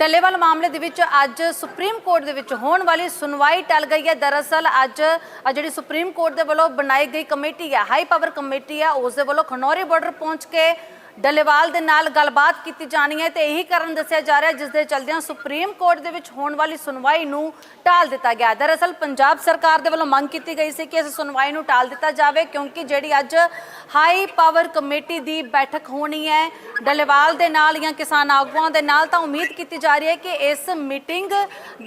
ਟੱਲੇਵਾਲ ਮਾਮਲੇ ਦੇ ਵਿੱਚ ਅੱਜ ਸੁਪਰੀਮ ਕੋਰਟ ਦੇ ਵਿੱਚ ਹੋਣ ਵਾਲੀ ਸੁਣਵਾਈ ਟਲ ਗਈ ਹੈ। ਦਰਅਸਲ ਅੱਜ ਜਿਹੜੀ ਸੁਪਰੀਮ ਕੋਰਟ ਦੇ ਵੱਲੋਂ ਬਣਾਈ ਗਈ ਕਮੇਟੀ ਹੈ, ਹਾਈ ਪਾਵਰ ਕਮੇਟੀ ਹੈ, ਉਸ ਦੇ ਵੱਲੋਂ ਖਨੌਰੀ ਬਾਰਡਰ ਪਹੁੰਚ ਕੇ ਡੱਲੇਵਾਲ ਦੇ ਨਾਲ ਗੱਲਬਾਤ ਕੀਤੀ ਜਾਣੀ ਹੈ ਤੇ ਇਹੀ ਕਾਰਨ ਦੱਸਿਆ ਜਾ ਰਿਹਾ ਜਿਸ ਦੇ ਚਲਦਿਆਂ ਸੁਪਰੀਮ ਕੋਰਟ ਦੇ ਵਿੱਚ ਹੋਣ ਵਾਲੀ ਸੁਣਵਾਈ ਨੂੰ ਟਾਲ ਦਿੱਤਾ ਗਿਆ। ਦਰਅਸਲ ਪੰਜਾਬ ਸਰਕਾਰ ਦੇ ਵੱਲੋਂ ਮੰਗ ਕੀਤੀ ਗਈ ਸੀ ਕਿ ਇਸ ਸੁਣਵਾਈ ਨੂੰ ਟਾਲ ਦਿੱਤਾ ਜਾਵੇ, ਕਿਉਂਕਿ ਜਿਹੜੀ ਅੱਜ ਹਾਈ ਪਾਵਰ ਕਮੇਟੀ ਦੀ ਬੈਠਕ ਹੋਣੀ ਹੈ, ਡੱਲੇਵਾਲ ਦੇ ਨਾਲ ਜਾਂ ਕਿਸਾਨ ਆਗੂਆਂ ਦੇ ਨਾਲ, ਤਾਂ ਉਮੀਦ ਕੀਤੀ ਜਾ ਰਹੀ ਹੈ ਕਿ ਇਸ ਮੀਟਿੰਗ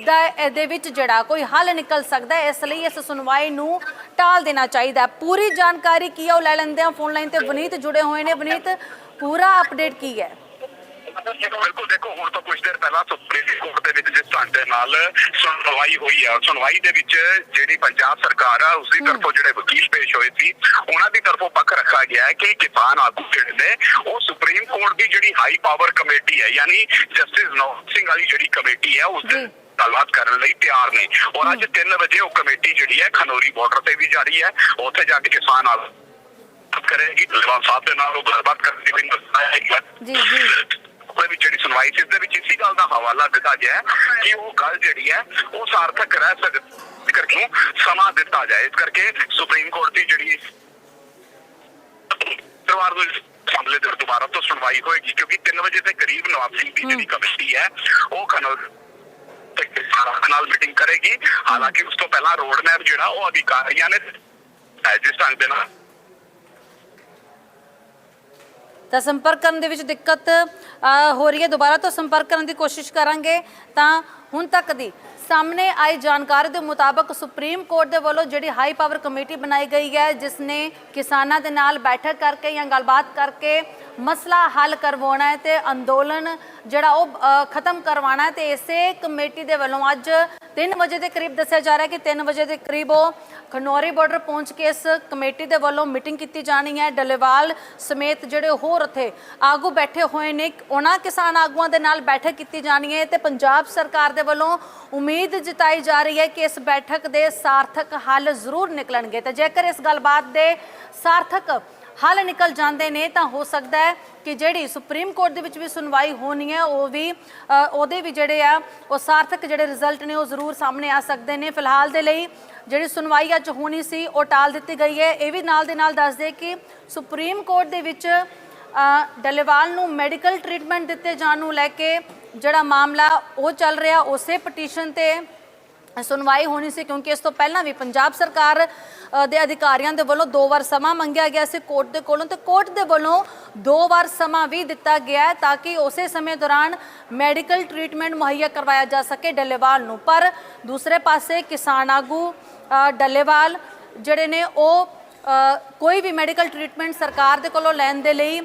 ਦਾ ਦੇ ਵਿੱਚ ਜਿਹੜਾ ਕੋਈ ਹੱਲ ਨਿਕਲ ਸਕਦਾ ਹੈ, ਇਸ ਲਈ ਇਸ ਸੁਣਵਾਈ ਨੂੰ ਟਾਲ ਦੇਣਾ ਚਾਹੀਦਾ ਪੂਰੀ ਜਾਣਕਾਰੀ ਕੀ ਹੈ ਉਹ ਲੈ ਲੈਂਦੇ ਹਾਂ। ਫੋਨ ਲਾਈਨ ਤੇ ਵਨੀਤ ਜੁੜੇ ਹੋਏ ਨੇ। ਵਨੀਤ ਪੂਰਾ ਅਪਡੇਟ ਕੀ ਹੈ? ਬਿਲਕੁਲ ਦੇਖੋ ਹੁਣ ਤੋਂ ਕੁਝ ਦੇਰ ਪਹਿਲਾਂ ਸੁਪਰੀਮ ਕੋਰਟ ਦੇ ਵਿੱਚ ਜਿਸ ਢੰਗ ਦੇ ਨਾਲ ਸੁਣਵਾਈ ਹੋਈ ਆ ਸੁਣਵਾਈ ਦੇ ਵਿੱਚ ਜਿਹੜੀ ਪੰਜਾਬ ਸਰਕਾਰ ਆ ਉਸ ਦੀ ਤਰਫੋਂ ਜਿਹੜੇ ਵਕੀਲ ਪੇਸ਼ ਹੋਏ ਸੀ ਉਹਨਾਂ ਦੀ ਤਰਫੋਂ ਪੱਖ ਰੱਖਿਆ ਗਿਆ ਹੈ ਕਿ ਕਿਸਾਨ ਆਗੂ ਜਿਹੜੇ ਨੇ ਉਹ ਸੁਪਰੀਮ ਕੋਰਟ ਦੀ ਜਿਹੜੀ ਹਾਈ ਪਾਵਰ ਕਮੇਟੀ ਹੈ ਯਾਨੀ ਜਸਟਿਸ ਨੌ ਸਿੰਘ ਵਾਲੀ ਜਿਹੜੀ ਕਮੇਟੀ ਹੈ ਉਸ ਦੇ। ਗੱਲਬਾਤ ਕਰਨ ਲਈ ਤਿਆਰ ਨੇ। ਔਰ ਅੱਜ 3 ਵਜੇ ਉਹ ਕਮੇਟੀ ਜਿਹੜੀ ਹੈ ਖਨੌਰੀ ਬਾਰਡਰ ਤੇ ਵੀ ਜਾਰੀ ਹੈ। ਉੱਥੇ ਜਾ ਕੇ ਕਿਸਾਨ ਆਗੂ ਕਰੇਗੀ। ਲਵਾਨ ਸਾਹਿਬ ਦੇ ਨਾਲ ਉਹ ਗੱਲਬਾਤ ਕਰਨ ਦੀ ਵੀ ਨਜ਼ਰ ਆਏਗੀ ਜੀ, ਜੀ। ਉਹਦੇ ਵਿੱਚ ਜਿਹੜੀ ਸੁਣਵਾਈ ਸੀ ਇਸ ਦੇ ਵਿੱਚ ਇਸੇ ਗੱਲ ਦਾ ਹਵਾਲਾ ਦਿੱਤਾ ਗਿਆ ਹੈ ਕਿ ਉਹ ਗੱਲ ਜਿਹੜੀ ਹੈ ਉਹ ਸਾਰਥਕ ਰਹਿ ਸਕਦੀ ਕਰਕੇ ਸਮਾਂ ਦਿੱਤਾ ਜਾਏ। ਇਸ ਕਰਕੇ ਸੁਪਰੀਮ ਕੋਰਟ ਦੀ ਜਿਹੜੀ ਪਰਿਵਾਰ ਦੇ ਮਾਮਲੇ ਦੇ ਦੁਬਾਰਾ ਤੋਂ ਸੁਣਵਾਈ ਹੋਏਗੀ ਕਿਉਂਕਿ 3 ਵਜੇ ਦੇ ਕਰੀਬ ਨਵਾਬ ਸਿੰਘ ਦੀ ਜਿਹੜੀ ਕਮੇਟੀ ਹੈ ਉਹ ਖਨੌਰ ਤੇ ਕਿਸਾਨਾਂ ਨਾਲ ਮੀਟਿੰਗ ਕਰੇਗੀ। ਹਾਲਾਂਕਿ ਉਸ ਤੋਂ ਪਹਿਲਾਂ ਰੋਡ ਮੈਪ ਜਿਹੜਾ ਉਹ ਅਧਿਕਾਰੀਆਂ ਨੇ ਜਿਸ ਢੰਗ ਦੇ ਨਾਲ। ਤਾਂ ਸੰਪਰਕ ਕਰਨ ਦੇ ਵਿੱਚ ਦਿੱਕਤ ਹੋ ਰਹੀ ਹੈ। ਦੁਬਾਰਾ ਤੋਂ ਸੰਪਰਕ ਕਰਨ ਦੀ ਕੋਸ਼ਿਸ਼ ਕਰਾਂਗੇ। ਤਾਂ ਹੁਣ ਤੱਕ ਦੀ ਸਾਹਮਣੇ ਆਈ ਜਾਣਕਾਰੀ ਦੇ ਮੁਤਾਬਕ ਸੁਪਰੀਮ ਕੋਰਟ ਦੇ ਵੱਲੋਂ ਜਿਹੜੀ ਹਾਈ ਪਾਵਰ ਕਮੇਟੀ ਬਣਾਈ ਗਈ ਹੈ, ਜਿਸ ਨੇ ਕਿਸਾਨਾਂ ਦੇ ਨਾਲ ਬੈਠਕ ਕਰਕੇ ਜਾਂ ਗੱਲਬਾਤ ਕਰਕੇ ਮਸਲਾ ਹੱਲ ਕਰਵਾਉਣਾ ਹੈ ਤੇ ਅੰਦੋਲਨ ਜਿਹੜਾ ਉਹ ਖਤਮ ਕਰਵਾਉਣਾ ਹੈ ਤੇ ਇਸੇ ਕਮੇਟੀ ਦੇ ਵੱਲੋਂ ਅੱਜ 3 ਵਜੇ ਦੇ ਕਰੀਬ ਦੱਸਿਆ ਜਾ ਰਿਹਾ ਕਿ 3 ਵਜੇ ਦੇ ਕਰੀਬ ਉਹ ਖਨੌਰੀ ਬਾਰਡਰ ਪਹੁੰਚ ਕੇ ਇਸ ਕਮੇਟੀ ਦੇ ਵੱਲੋਂ ਮੀਟਿੰਗ ਕੀਤੀ ਜਾਣੀ ਹੈ। ਡੱਲੇਵਾਲ ਸਮੇਤ ਜਿਹੜੇ ਹੋਰ ਉੱਥੇ ਆਗੂ ਬੈਠੇ ਹੋਏ ਨੇ, ਉਹਨਾਂ ਕਿਸਾਨ ਆਗੂਆਂ ਦੇ ਨਾਲ ਬੈਠਕ ਕੀਤੀ ਜਾਣੀ ਹੈ ਤੇ ਪੰਜਾਬ ਸਰਕਾਰ ਦੇ ਵੱਲੋਂ ਉਮੀਦ ਜਤਾਈ ਜਾ ਰਹੀ ਹੈ ਕਿ ਇਸ ਬੈਠਕ ਦੇ ਸਾਰਥਕ ਹੱਲ ਜ਼ਰੂਰ ਨਿਕਲਣਗੇ। ਤੇ ਜੇਕਰ ਇਸ ਗੱਲਬਾਤ ਦੇ ਸਾਰਥਕ ਹੱਲ ਨਿਕਲ ਜਾਂਦੇ ਨੇ ਤਾਂ ਹੋ ਸਕਦਾ ਹੈ ਕਿ ਜਿਹੜੀ ਸੁਪਰੀਮ ਕੋਰਟ ਦੇ ਵਿੱਚ ਵੀ ਸੁਣਵਾਈ ਹੋਣੀ ਹੈ ਉਹ ਵੀ ਉਹਦੇ ਵੀ ਜਿਹੜੇ ਆ ਉਹ ਸਾਰਥਕ ਜਿਹੜੇ ਰਿਜ਼ਲਟ ਨੇ ਉਹ ਜ਼ਰੂਰ ਸਾਹਮਣੇ ਆ ਸਕਦੇ ਨੇ। ਫਿਲਹਾਲ ਦੇ ਲਈ ਜਿਹੜੀ ਸੁਣਵਾਈ ਅੱਜ ਹੋਣੀ ਸੀ ਉਹ ਟਾਲ ਦਿੱਤੀ ਗਈ ਹੈ। ਇਹ ਵੀ ਨਾਲ ਦੇ ਨਾਲ ਦੱਸ ਦੇ ਕਿ ਸੁਪਰੀਮ ਕੋਰਟ ਦੇ ਵਿੱਚ ਅ, ਡੱਲੇਵਾਲ ਨੂੰ ਮੈਡੀਕਲ ਟ੍ਰੀਟਮੈਂਟ ਦਿੱਤੇ ਜਾਣ ਨੂੰ ਲੈ ਕੇ ਜਿਹੜਾ ਮਾਮਲਾ ਉਹ ਚੱਲ ਰਿਹਾ ਉਸੇ ਪਟੀਸ਼ਨ ਤੇ ਸੁਣਵਾਈ ਹੋਣੀ ਸੀ ਕਿਉਂਕਿ ਇਸ ਤੋਂ ਪਹਿਲਾਂ ਵੀ ਪੰਜਾਬ ਸਰਕਾਰ ਦੇ ਅਧਿਕਾਰੀਆਂ ਦੇ ਵੱਲੋਂ ਦੋ ਵਾਰ ਸਮਾਂ ਮੰਗਿਆ ਗਿਆ ਸੀ ਕੋਰਟ ਦੇ ਕੋਲੋਂ ਤੇ ਕੋਰਟ ਦੇ ਵੱਲੋਂ ਦੋ ਵਾਰ ਸਮਾਂ ਵੀ ਦਿੱਤਾ ਗਿਆ ਹੈ ਤਾਂ ਕਿ ਉਸੇ ਸਮੇਂ ਦੌਰਾਨ ਮੈਡੀਕਲ ਟ੍ਰੀਟਮੈਂਟ ਮੁਹੱਈਆ ਕਰਵਾਇਆ ਜਾ ਸਕੇ ਡੱਲੇਵਾਲ ਨੂੰ। ਪਰ ਦੂਸਰੇ ਪਾਸੇ ਕਿਸਾਨ ਆਗੂ ਡੱਲੇਵਾਲ ਜਿਹੜੇ ਨੇ ਉਹ ਕੋਈ ਵੀ ਮੈਡੀਕਲ ਟ੍ਰੀਟਮੈਂਟ ਸਰਕਾਰ ਦੇ ਕੋਲੋਂ ਲੈਣ ਦੇ ਲਈ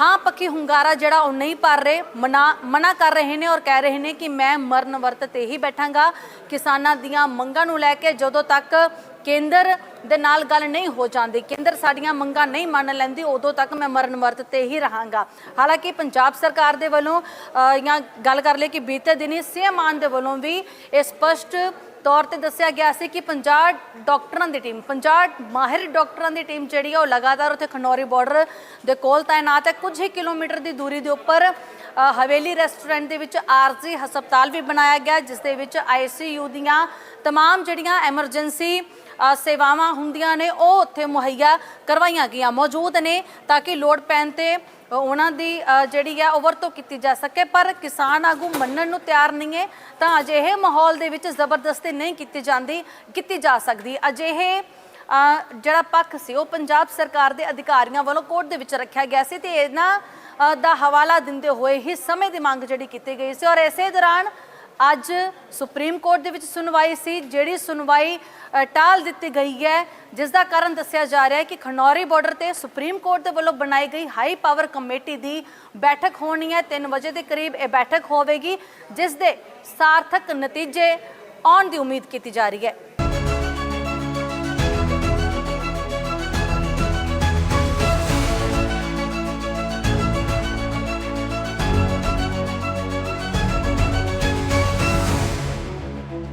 ਹਾਂ ਪੱਕੀ ਹੁੰਗਾਰਾ ਜਿਹੜਾ ਉਹ ਨਹੀਂ ਭਰ ਰਹੇ, ਮਨਾ ਮਨਾ ਕਰ ਰਹੇ ਨੇ ਔਰ ਕਹਿ ਰਹੇ ਨੇ ਕਿ ਮੈਂ ਮਰਨ ਵਰਤ ਤੇ ਹੀ ਬੈਠਾਂਗਾ। ਕਿਸਾਨਾਂ ਦੀਆਂ ਮੰਗਾਂ ਨੂੰ ਲੈ ਕੇ ਜਦੋਂ ਤੱਕ ਕੇਂਦਰ ਦੇ ਨਾਲ ਗੱਲ ਨਹੀਂ ਹੋ ਜਾਂਦੀ, ਕੇਂਦਰ ਸਾਡੀਆਂ ਮੰਗਾਂ ਨਹੀਂ ਮੰਨ ਲੈਂਦੀ, ਉਦੋਂ ਤੱਕ ਮੈਂ ਮਰਨ ਵਰਤ ਤੇ ਹੀ ਰਹਾਂਗਾ। ਹਾਲਾਂਕਿ ਪੰਜਾਬ ਸਰਕਾਰ ਦੇ ਵੱਲੋਂ ਜਾਂ ਗੱਲ ਕਰ ਲਈ ਕਿ ਬੀਤੇ ਦਿਨੀ ਸੀਐਮ ਮਾਨ ਦੇ ਵੱਲੋਂ ਵੀ ਇਹ ਸਪਸ਼ਟ ਤੌਰ ਤੇ ਦੱਸਿਆ ਗਿਆ ਸੀ ਕਿ 50 ਡਾਕਟਰਾਂ ਦੀ ਟੀਮ 50 ਮਾਹਿਰ ਡਾਕਟਰਾਂ ਦੀ ਟੀਮ ਜਿਹੜੀ ਆ ਉਹ ਲਗਾਤਾਰ ਉੱਥੇ ਖਨੌਰੀ ਬਾਰਡਰ ਦੇ ਕੋਲ ਤਾਇਨਾਤ ਹੈ। ਕੁਝ ਹੀ ਕਿਲੋਮੀਟਰ ਦੀ ਦੂਰੀ ਦੇ ਉੱਪਰ ਹਵੇਲੀ ਰੈਸਟੋਰੈਂਟ ਦੇ ਵਿੱਚ ਆਰਜ਼ੀ ਹਸਪਤਾਲ ਵੀ ਬਣਾਇਆ ਗਿਆ, ਜਿਸ ਦੇ ਵਿੱਚ ਆਈਸੀਯੂ ਦੀਆਂ ਤਮਾਮ ਜਿਹੜੀਆਂ ਐਮਰਜੈਂਸੀ ਸੇਵਾਵਾਂ ਹੁੰਦੀਆਂ ਨੇ, ਉਹ ਉੱਥੇ ਮੁਹੱਈਆ ਕਰਵਾਈਆਂ ਗਈਆਂ, ਮੌਜੂਦ ਨੇ, ਤਾਂ ਕਿ ਲੋੜ ਪੈਣ ਤੇ ਉਹਨਾਂ ਦੀ ਜਿਹੜੀ ਆ, ਉਹ ਵਰਤੋਂ ਕੀਤੀ ਜਾ ਸਕੇ, ਪਰ ਕਿਸਾਨ ਆਗੂ ਮੰਨਣ ਨੂੰ ਤਿਆਰ ਨਹੀਂ ਹੈ, ਤਾਂ ਅਜਿਹੇ ਮਾਹੌਲ ਦੇ ਵਿੱਚ ਜ਼ਬਰਦਸਤੀ ਨਹੀਂ ਕੀਤੀ ਜਾਂਦੀ, ਕੀਤੀ ਜਾ ਸਕਦੀ। ਅਜਿਹੇ ਜਿਹੜਾ ਪੱਖ ਸੀ, ਉਹ ਪੰਜਾਬ ਸਰਕਾਰ ਦੇ ਅਧਿਕਾਰੀਆਂ ਵੱਲੋਂ ਕੋਰਟ ਦੇ ਵਿੱਚ ਰੱਖਿਆ ਗਿਆ ਸੀ ਤੇ ਇਹਨਾਂ ਦਾ ਹਵਾਲਾ ਦਿੰਦੇ ਹੋਏ ਹੀ ਸਮੇਂ ਦੀ ਮੰਗ ਜਿਹੜੀ ਕੀਤੀ ਗਈ ਸੀ ਔਰ ਇਸੇ ਦੌਰਾਨ ਅੱਜ ਸੁਪਰੀਮ ਕੋਰਟ ਦੇ ਵਿੱਚ ਸੁਣਵਾਈ ਸੀ, ਜਿਹੜੀ ਸੁਣਵਾਈ ਟਾਲ ਦਿੱਤੀ ਗਈ ਹੈ, ਜਿਸ ਦਾ ਕਾਰਨ ਦੱਸਿਆ ਜਾ ਰਿਹਾ ਹੈ ਕਿ ਖਨੌਰੀ ਬਾਰਡਰ ਤੇ ਸੁਪਰੀਮ ਕੋਰਟ ਦੇ ਵੱਲੋਂ ਬਣਾਈ ਗਈ ਹਾਈ ਪਾਵਰ ਕਮੇਟੀ ਦੀ ਬੈਠਕ ਹੋਣੀ ਹੈ। 3 ਵਜੇ ਦੇ ਕਰੀਬ ਇਹ ਬੈਠਕ ਹੋਵੇਗੀ, ਜਿਸ ਦੇ ਸਾਰਥਕ ਨਤੀਜੇ ਆਉਣ ਦੀ ਉਮੀਦ ਕੀਤੀ ਜਾ ਰਹੀ ਹੈ।